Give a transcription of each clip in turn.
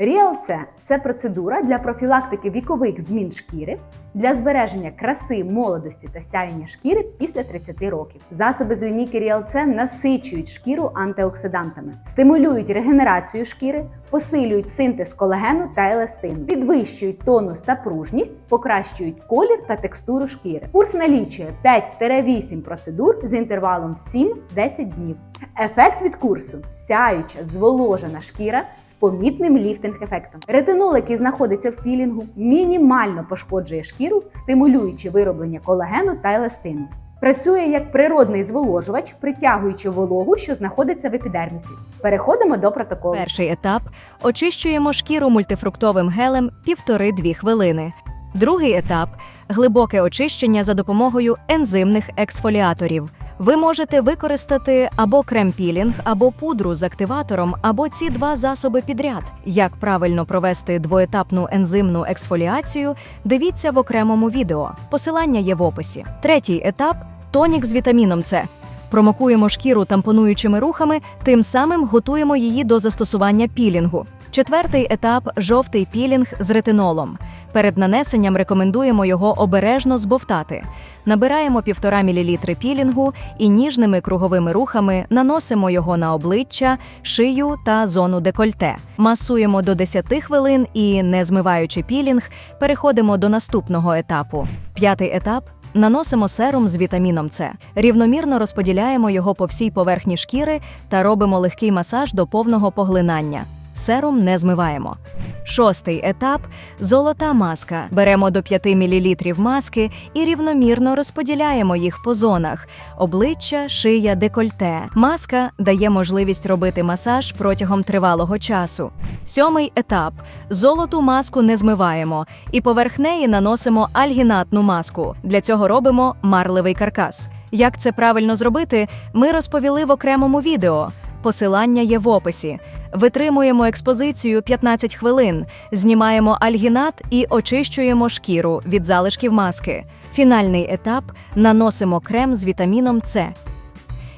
Ріал-С – це процедура для профілактики вікових змін шкіри, для збереження краси, молодості та сяєння шкіри після 30 років. Засоби з лінійки Ріал-С насичують шкіру антиоксидантами, стимулюють регенерацію шкіри, посилюють синтез колагену та еластину, підвищують тонус та пружність, покращують колір та текстуру шкіри. Курс налічує 5-8 процедур з інтервалом 7-10 днів. Ефект від курсу сяюча, зволожена шкіра з помітним ліфтинг-ефектом. Ретинол, який знаходиться в пілінгу, мінімально пошкоджує шкіру, стимулюючи вироблення колагену та еластину. Працює як природний зволожувач, притягуючи вологу, що знаходиться в епідермісі. Переходимо до протоколу. Перший етап очищуємо шкіру мультифруктовим гелем 1,5-2 хвилини. Другий етап глибоке очищення за допомогою ензимних ексфоліаторів. Ви можете використати або крем-пілінг, або пудру з активатором, або ці два засоби підряд. Як правильно провести двоетапну ензимну ексфоліацію, дивіться в окремому відео. Посилання є в описі. Третій етап тонік з вітаміном С. Промокуємо шкіру тампонуючими рухами, тим самим готуємо її до застосування пілінгу. Четвертий етап жовтий пілінг з ретинолом. Перед нанесенням рекомендуємо його обережно збовтати. Набираємо 1,5 мл пілінгу і ніжними круговими рухами наносимо його на обличчя, шию та зону декольте. Масуємо до 10 хвилин і, не змиваючи пілінг, переходимо до наступного етапу. П'ятий етап Наносимо серум з вітаміном С. Рівномірно розподіляємо його по всій поверхні шкіри та робимо легкий масаж до повного поглинання. Серум не змиваємо. Шостий етап золота маска. Беремо до 5 мл маски і рівномірно розподіляємо їх по зонах: обличчя, шия, декольте. Маска дає можливість робити масаж протягом тривалого часу. Сьомий етап золоту маску не змиваємо і поверх неї наносимо альгінатну маску. Для цього робимо марливий каркас. Як це правильно зробити, ми розповіли в окремому відео. Посилання є в описі. Витримуємо експозицію 15 хвилин, знімаємо альгінат і очищуємо шкіру від залишків маски. Фінальний етап наносимо крем з вітаміном С.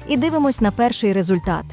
І дивимось на перший результат.